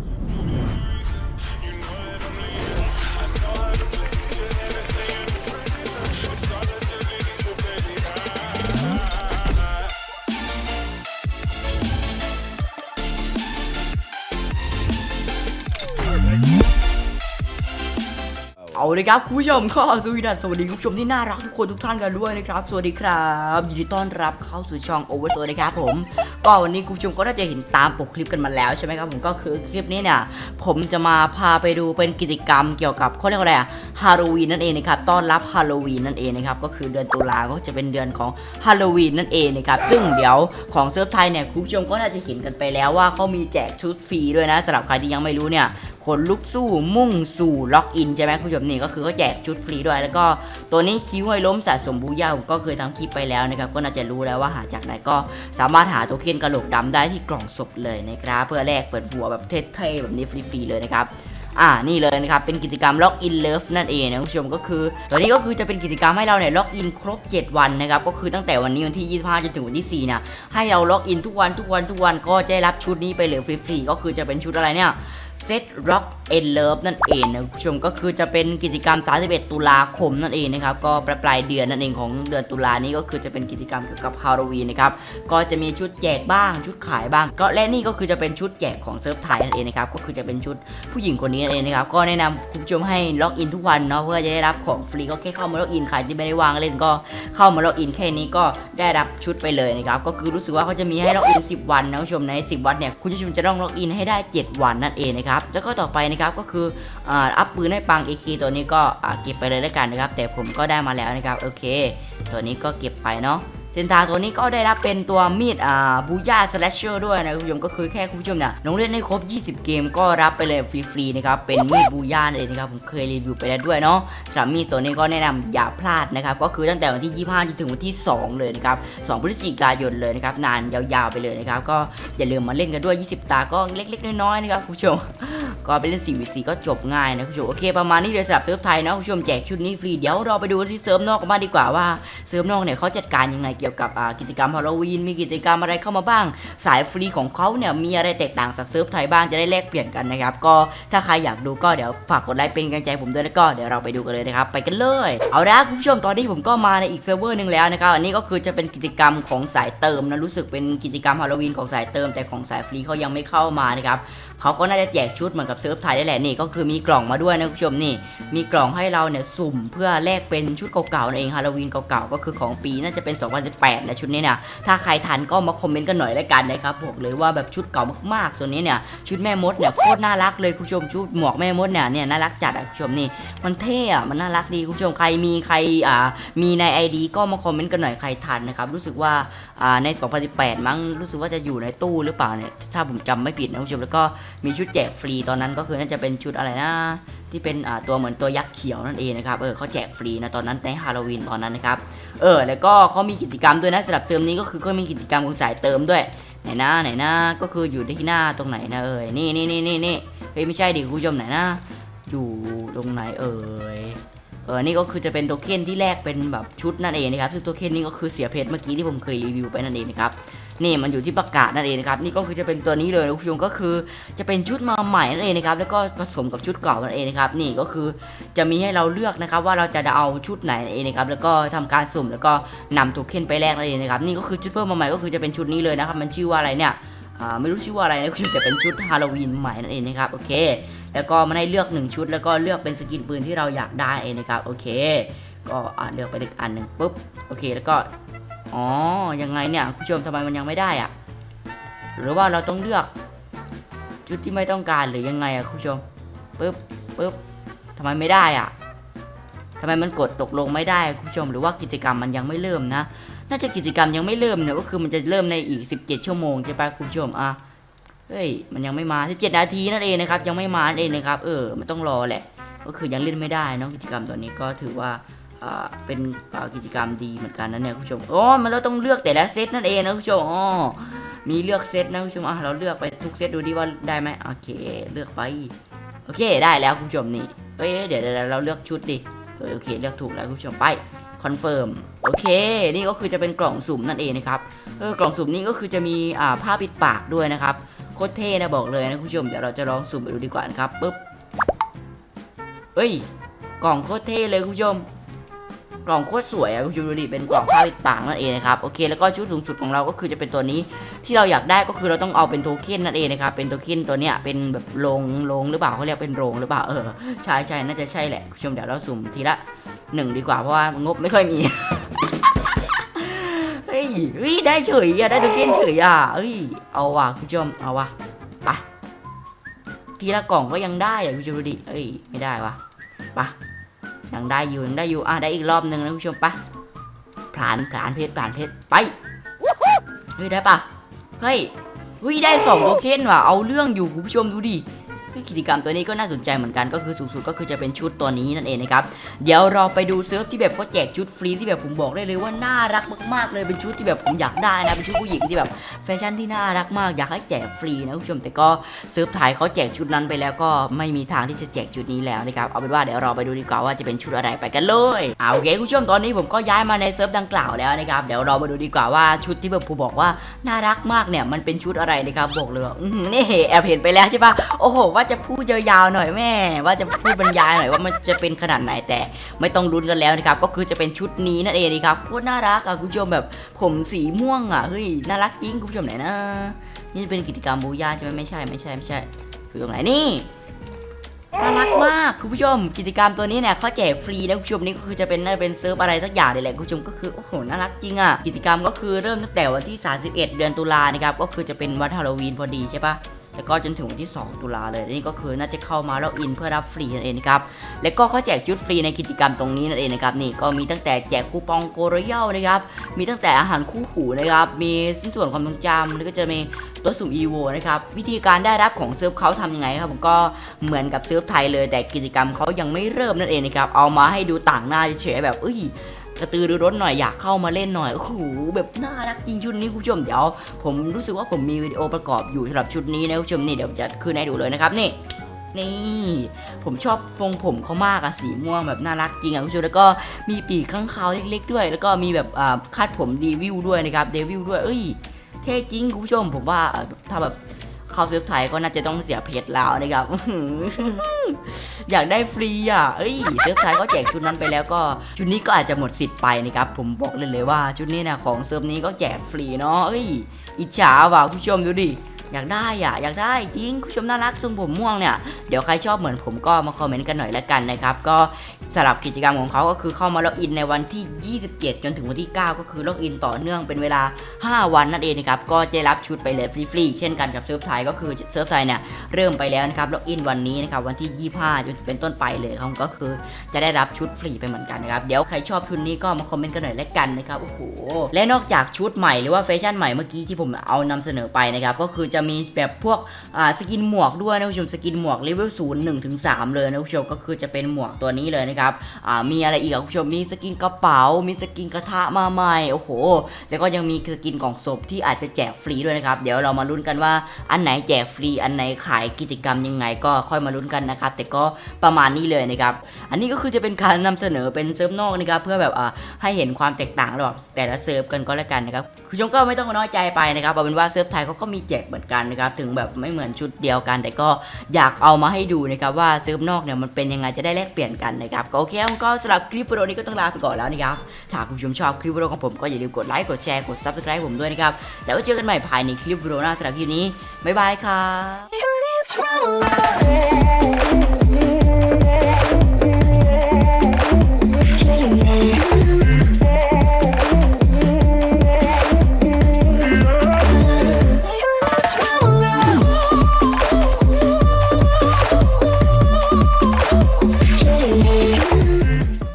You know เอาเลยครับคุณผู้ชมก็สวัสดีนสวัสดีคุณผู้ชมที่น่ารักทุกคนทุกท่านกันด้วยนะครับ สวัสดีครับยินดีต้อนรับเข้าสู่ช่องโอเวอร์โซนะครับผม ก็วันนี้คุณผู้ชมก็น่าจะเห็นตามปกคลิปกันมาแล้วใช่ไหมครับผมก็คือคลิปนี้เนี่ยผมจะมาพาไปดูเป็นกิจกรรมเกี่ยวกับเขาเรียกว่าอะไรอะฮาโลวีนนั่นเองนะครับต้อนรับฮาโลวีนนั่นเองนะครับก็คือเดือนตุลาก็จะเป็นเดือนของฮาโลวีนนั่นเองนะครับซึ่งเดี๋ยวของเซิร์ฟไทยเนี่ยคุณผู้ชมก็น่าจะเห็นกันไปแล้วว่าเขามีแจกชุดฟรีด้วยนะสำหรับใครที่ยังไม่รู้เนี่ยขนลุกสู้มุ่งสู่ล็อกอินใช่ไหมคุณผู้ชมนี่ก็คือเขาแจกชุดฟรีด้วย แล้วก็ตัวนี้คิ้วห้อยล้มสะสมบูย่าผมก็เคยทำคลิปไปแล้วนะครับก็น่าจะรู้แล้วว่าหาจากไหนก็สามารถหาโทเค็นกระโหลกดำได้ที่กล่องศพเลยนะครับเพื่อแลกเปิดหัวแบบเท่ๆแบบนี้ฟรีๆเลยนะครับอ่า นี่เลยนะครับ เป็นกิจกรรมล็อกอินเลิฟนั่นเองนะคุณผู้ชมก็คือตัวนี้ก็คือจะเป็นกิจกรรมให้เราเนี่ยล็อกอินครบ 7 วันนะครับ ก็คือตั้งแต่วันนี้วันที่ 25จนถึงวันที่4เนี่ยให้เราล็อกอินทุกวันทุกวันทุกวันก็จะได้รับชุดนี้ไปเลยฟรีๆก็คือจะเป็นชุดอะไรเนี่ย เซตร็อกเอ็นเลิฟนั่นเองนะคุณผู้ชมก็คือจะเป็นกิจกรรม 31 ตุลาคมนั่นเองนะครับก็ปลายปลายเดือนนั่นเองของเดือนตุลานี้ก็คือจะเป็นกิจกรรมเกี่ยวกับฮาโลวีนนะครับก็จะมีชุดแจกบ้างชุดขายบ้าง ก็และนี่ก็คือจะเป็นชุดแจกของเซิร์ฟไทยนั่นเองนะครับก็คือจะเป็นชุดผู้หญิงคนนี้นั่นเองนะครับก็แนะนำคุณผู้ชมให้ล็อกอินทุกวันเนาะเพื่อจะได้รับของฟรีก็แค่เข้ามาล็อกอินใครที่ไม่ได้วางเล่นก็เข้ามาล็อกอินแค่นี้ก็ได้รับชุดไปเลยนะครับก็คือรู้สึกว่าเขาจะมีให้ล็อกอิน 10 วันนะคุณผู้ชมใน 10 วันเนี่ยคุณผู้ชมจะต้องล็อกอินให้ได้ 7 วันนั่นเองนะครับแล้วก็ต่อไปนะครับก็คืออัพปืนให้ปัง AK ตัวนี้ก็เก็บไปเลยแล้วกันนะครับแต่ผมก็ได้มาแล้วนะครับโอเค ตัวนี้ก็เก็บไปเนาะ เซนทาตัวนี้ก็ได้รับเป็นตัวมีดอ่าบูย่าสแลชเชอร์ด้วยนะคุณผู้ชมก็คือแค่คุณผู้ชมเนี่ยลงเล่นให้ครบ 20 เกมก็รับไปเลยฟรีๆนะครับเป็นมีดบูย่าเองนะครับผมเคยรีวิวไปแล้วด้วยเนาะสำหรับมีดตัวนี้ก็แนะนำอย่าพลาดนะครับก็คือตั้งแต่วันที่ 25จนถึงวันที่ 2 เลยนะครับ2พฤศจิกายนเลยนะครับนานยาวๆไปเลยนะครับก็อย่าลืมมาเล่นกันด้วย 20 ตาก็เล็ก ๆ น้อยๆนะครับคุณผู้ชมก็ไปเล่น 4v4 ก็จบง่ายนะคุณผู้ชมโอเคประมาณนี้เลยสำหรับเซิร์ฟไทยนะคุณผู้ชมแจกชุดนี้ฟรีเดี๋ยวเราไปดูที่เซิร์ฟนอกกันบ้างดีกว่าว่าเซิร์ฟนอกเนี่ยเขาจัดการยังไงเกี่ยวกับกิจกรรมฮาโลวีนมีกิจกรรมอะไรเข้ามาบ้าง สายฟรีของเขาเนี่ยมีอะไรแตกต่างจากเซิร์ฟไทยบ้างจะได้แลกเปลี่ยนกันนะครับก็ถ้าใครอยากดูก็เดี๋ยวฝากกดไลค์เป็นกำลังใจผมด้วยแล้วก็เดี๋ยวเราไปดูกันเลยนะครับไปกันเลยเอาละคุณผู้ชมตอนนี้ผมก็มาในอีกเซิร์ฟเวอร์หนึ่งแล้วนะครับอันนี้ก็คือจะเป็นกิจกรรมของสายเติมนะรู้สึกเป็นกิจกรรมฮาโลวีนของสายเติมแต่ของสายฟรีเขายังไม่เข้ามานะครับเขาก็น่าจะแจกชุดเหมือนกับเซิร์ฟไทยได้แหละนี่ก็คือมีกล่องมาด้วยนะคุณผู้ชมนี่ มีกล่องให้เราเนี่ยสุ่มเพื่อแลกเป็นชุดเก่าๆนั่นเองฮาโลวีนเก่าๆก็คือของปีน่าจะเป็น2018นะชุดนี้เนี่ยถ้าใครทันก็มาคอมเมนต์กันหน่อยแล้วกันนะครับบอกเลยว่าแบบชุดเก่ามากๆตัวนี้เนี่ยชุดแม่มดเนี่ยโคตรน่ารักเลยคุณผู้ชมชุดหมวกแม่มดเนี่ยเนี่ยน่ารักจัดอะคุณผู้ชมนี่มันเท่อะมันน่ารักดีคุณผู้ชมใครมีใครอ่ามีใน ID ก็มาคอมเมนต์กันหน่อยใครทันนะครับรู้สึกว่าอ่าใน 2018 มั้งรู้สึกว่าจะอยู่ในตู้หรือเปล่าเนี่ยถ้าผมจำไม่ผิดนะคุณผู้ชมแล้วก็มีชุดแจกฟรีตอนนั้นก็คือน่าจะเป็นชุดอะไรนะ ที่เป็นตัวเหมือนตัวยักษ์เขียวนั่นเองนะครับเออเขาแจกฟรีนะตอนนั้นในฮาโลวีนตอนนั้นนะครับเออแล้วก็เขามีกิจกรรมด้วยนะสำหรับเซิร์ฟนี้ก็คือก็มีกิจกรรมของสายเติมด้วยไหนนะไหนนะก็คืออยู่ที่หน้าตรงไหนนะเอ่ยนี่นี่นี่นี่นี่เฮ้ยไม่ใช่ดิคุณผู้ชมไหนนะอยู่ตรงไหนเอ่ยเออนี่ก็คือจะเป็นโทเค็นที่แลกเป็นแบบชุดนั่นเองนะครับซึ่งโทเค็นนี้ก็คือเสียเพชรเมื่อกี้ที่ผมเคยรีวิวไปนั่นเองนะครับ นี่มันอยู่ที่ประกาศนั่นเองนะครับนี่ก็คือจะเป็นตัวนี้เลยนะคุณผู้ชมก็คือจะเป็นชุดมาใหม่นั่นเองนะครับแล้วก็ผสมกับชุดเก่านั่นเองนะครับนี่ก็คือจะมีให้เราเลือกนะครับว่าเราจะเอาชุดไหนนั่นเองนะครับแล้วก็ทำการสุ่มแล้วก็นำโทเค็นไปแลกนั่นเองนะครับนี่ก็คือชุดเพิ่มมาใหม่ก็คือจะเป็นชุดนี้เลยนะครับมันชื่อว่าอะไรเนี่ยอ่าไม่รู้ชื่อว่าอะไรนะคุณผู้ชมแต่เป็นชุดฮาโลวีนใหม่นั่นเองนะครับโอเค แล้วก็มันให้เลือกหนึ่งชุด แล้วก็เลือกเป็นสกินปืนที่เราอยากได้เองนะครับโอเค ก็เลือกไปอีกอันหนึ่งปุ๊บโอเค แล้วก็ อ๋อ ยังไงเนี่ยคุณผู้ชมทำไมมันยังไม่ได้อะหรือว่าเราต้องเลือกชุดที่ไม่ต้องการหรือยังไงอะคุณผู้ชมปึ๊บปึ๊บทำไมไม่ได้อะทำไมมันกดตกลงไม่ได้คุณผู้ชม หรือว่ากิจกรรมมันยังไม่เริ่มนะ น่าจะกิจกรรมยังไม่เริ่มเนี่ยก็คือมันจะเริ่มในอีก 17 ชั่วโมงใช่ปะคุณผู้ชมอะเฮ้ยมันยังไม่มา 17 นาทีนั่นเองนะครับ ยังไม่มานั่นเองนะครับ เออ มันต้องรอแหละ ก็คือยังเล่นไม่ได้นะกิจกรรมตัวนี้ก็ถือว่า เป็นกิจกรรมดีเหมือนกันนะเนี่ยคุณผู้ชมอ๋อมันเราต้องเลือกแต่ละเซตนั่นเองนะคุณผู้ชมอ๋อมีเลือกเซตนะคุณผู้ชมอะเราเลือกไปทุกเซตดูดิว่าได้ไหมโอเค เลือกไปโอเคได้แล้วคุณผู้ชมนี่เฮ้ยเดี๋ยวเราเลือกชุดดิเออโอเคเลือกถูกแล้วคุณผู้ชมไปคอนเฟิร์มโอเค นี่ก็คือจะเป็นกล่องสุ่มนั่นเองนะครับเออกล่องสุ่มนี้ก็คือจะมีอ่าผ้าปิดปากด้วยนะครับโคตรเท่นะบอกเลยนะคุณผู้ชมเดี๋ยวเราจะลองสุ่มไปดูดีกว่านะครับปึ๊บเอ้ยกล่องโคตรเท่เลยคุณผู้ชม กล่องโคตรสวยอะคุณผู้ชมดูดิเป็นกล่องผ้าปิดปากนั่นเองนะครับโอเคแล้วก็ชุดสูงสุดของเราก็คือจะเป็นตัวนี้ที่เราอยากได้ก็คือเราต้องเอาเป็นโทเค็นนั่นเองนะครับเป็นโทเค็นตัวเนี้ยเป็นแบบโรงโรงหรือเปล่าเขาเรียกเป็นโรงหรือเปล่าเออใช่ใช่น่าจะใช่แหละคุณชมเดี๋ยวเราสุ่มทีละหนึ่งดีกว่าเพราะว่างบไม่ค่อยมีเฮ้ยเฮ้ยได้เฉยอะได้โทเค็นเฉยอะเฮ้ยเอาว่ะคุณชมเอาว่ะไปทีละกล่องก็ยังได้อะคุณผู้ชมดูดิเอ้ยไม่ได้ว่ะไป ยังได้อยู่ยังได้อยู่อะได้อีกรอบหนึ่งนะคุณผู้ชมปะผลานผลานเพชรผลานเพชรไปเฮ้ยได้ปะเฮ้ยเฮ้ยได้สองโลเคนว่ะเอาเรื่องอยู่คุณผู้ชมดูดิ กิจกรรมตัวนี้ก็น่าสนใจเหมือนกันก็คือสูงสุดก็คือจะเป็นชุดตัวนี้นั่นเองนะครับเดี๋ยวเราไปดูเซิร์ฟที่แบบเขาแจกชุดฟรีที่แบบผมบอกได้เลยว่าน่ารักมากๆเลยเป็นชุดที่แบบผมอยากได้นะเป็นชุดผู้หญิงที่แบบแฟชั่นที่น่ารักมากอยากให้แจกฟรีนะคุณผู้ชมแต่ก็เซิร์ฟไทยเขาแจกชุดนั้นไปแล้วก็ไม่มีทางที่จะแจกชุดนี้แล้วนะครับเอาเป็นว่าเดี๋ยวเราไปดูดีกว่าว่าจะเป็นชุดอะไรไปกันเลยเอาโอเคคุณผู้ชมตอนนี้ผมก็ย้ายมาในเซิร์ฟดังกล่าวแล้วนะครับเดี๋ยวเรามาดูดีกว่าว่าชุดที่แบบผมบอกว่าน่ารักมากเนี่ยมันเป็นชุดอะไรนะครับบอกเลยอื้อหือนี่แอบเห็นไปแล้วใช่ปะโอ้โหวว่าจะพูดยาวๆหน่อยแม่ ว่าจะพูดบรรยายหน่อยว่ามันจะเป็นขนาดไหนแต่ไม่ต้องลุ้นกันแล้วนะครับก็คือจะเป็นชุดนี้นั่นเองนะครับโคตรน่ารักอะคุณผู้ชมแบบผมสีม่วงอะเฮ้ยน่ารักจริงคุณผู้ชมไหนนะนี่เป็นกิจกรรมบูย่าใช่ไหมไม่ใช่ไม่ใช่ไม่ใช่อยู่ตรงไหนนี่น่ารักมากคุณผู้ชมกิจกรรมตัวนี้เนี่ยเขาแจกฟรีนะคุณผู้ชมนี่ก็คือจะเป็นน่าจะเป็นเซิร์ฟอะไรสักอย่างนี่แหละคุณผู้ชมก็คือโอ้โหน่ารักจริงอะกิจกรรมก็คือเริ่มตั้งแต่วันที่ 31 เดือนตุลานะครับก็คือจะเป็นวันฮาโลวีนพอดีใช่ปะ แล้วก็จนถึงวันที่ 2 ตุลาเลยนี่ก็คือน่าจะเข้ามาแล้วอินเพื่อรับฟรีนั่นเองนะครับแล้วก็เขาแจกชุดฟรีในกิจกรรมตรงนี้นั่นเองนะครับนี่ก็มีตั้งแต่แจกคูปองโกรเยลนะครับมีตั้งแต่อาหารคู่หูนะครับมีสิ้นส่วนความทรงจำแล้วก็จะมีตัวสุ่มอีโวนะครับวิธีการได้รับของเซิร์ฟเขาทำยังไงครับผมก็เหมือนกับเซิร์ฟไทยเลย แต่กิจกรรมเขายังไม่เริ่มนั่นเองนะครับเอามาให้ดูต่างหน้าเฉยแบบเอ้ย กระตือรือร้นหน่อยอยากเข้ามาเล่นหน่อยโอ้โหแบบน่ารักจริงชุดนี้คุณผู้ชมเดี๋ยว ผมรู้สึกว่าผมมีวิดีโอประกอบอยู่สำหรับชุดนี้นะคุณผู้ชมนี่เดี๋ยวจะขึ้นให้ดูเลยนะครับนี่นี่ผมชอบทรงผมเขามากอะสีม่วงแบบน่ารักจริงอะคุณผู้ชมแล้วก็มีปีกข้างคาเล็ก ๆ ด้วย แล้วก็มีแบบคาดผมเดวิลด้วยนะครับเดวิลด้วยเอ้ยเท่จริงคุณผู้ชมผมว่าถ้าแบบ เข้าเซิร์ฟไทยก็น่าจะต้องเสียเพชรแล้วนะครับอยากได้ฟรีอะ เอ้ยเซิร์ฟไทยก็แจกชุดนั้นไปแล้วก็ชุดนี้ก็อาจจะหมดสิทธิ์ไปนะครับ ผมบอกเลยเลยว่าชุดนี้นะของเซิร์ฟนี้ก็แจกฟรีเนาะเอ้ย อิจฉาว่ะคุณผู้ชมดูดิ อยากได้อะอยากได้จริงคุณชมน่ารักทรงผมม่วงเนี่ยเดี๋ยวใครชอบเหมือนผมก็มาคอมเมนต์กันหน่อยละกันนะครับก็สำหรับกิจกรรมของเขาก็คือเข้ามาล็อกอินในวันที่ 27 จนถึงวันที่ 9 ก็คือล็อกอินต่อเนื่องเป็นเวลา 5 วันนั่นเองนะครับก็จะรับชุดไปเลยฟรีๆเช่นกันกับเซิร์ฟไทยก็คือเซิร์ฟไทยเนี่ยเริ่มไปแล้วนะครับล็อกอินวันนี้นะครับวันที่ 25 จนเป็นต้นไปเลยครับก็คือจะได้รับชุดฟรีไปเหมือนกันนะครับเดี๋ยวใครชอบชุดนี้ก็มาคอมเมนต์กันหน่อยละกันนะครับโอ้โหและนอกจากชุดใหม่หรือว่าแฟชั่นใหม่เมื่อกี้ที่ผมเอานำเสนอไปนะครับก็คือจะะมีแบบพวกสกินหมวกด้วยนะคุณผู้ชมสกินหมวกเลเวลศูนย์หนึ่งถึงสามเลยนะคุณผู้ชมก็คือจะเป็นหมวกตัวนี้เลยนะครับมีอะไรอีกอะคุณผู้ชมมีสกินกระเป๋า มีสกินกระทะมาใหม่โอ้โห แล้วก็ยังมีสกินกล่องศพที่อาจจะแจกฟรีด้วยนะครับเดี๋ยวเรามาลุ้นกันว่าอันไหนแจกฟรีอันไหนขายกิจกรรมยังไง ก็ค่อยมาลุ้นกันนะครับแต่ก็ประมาณนี้เลยนะครับอันนี้ก็คือจะเป็นการนำเสนอเป็นเซิร์ฟนอกนะครับเพื่อแบบให้เห็นความแตกต่างระหว่างแต่ละเซิร์ฟกันก็แล้วกันนะครับคุณผู้ชมก็ไม่ต้องน้อยใจไปนะครับเอาเป็นว่าเซิร์ฟไทยเขาก็มีแจกเหมือนกันนะครับถึงแบบไม่เหมือนชุดเดียวกัน แต่ก็อยากเอามาให้ดูนะครับว่าเซิร์ฟนอกเนี่ยมันเป็นยังไงจะได้แลกเปลี่ยนกันนะครับก็โอเคก็สำหรับคลิปวิดีโอนี้ก็ต้องลาไปก่อนแล้วนะครับถ้าคุณผู้ชมชอบคลิปวิดีโอของผมก็อย่าลืมกดไลค์กดแชร์กด subscribe ผมด้วยนะครับแล้วเจอกันใหม่ภายในคลิปวิดีโอหน้าสำหรับคลิปนี้บ๊ายบายครับ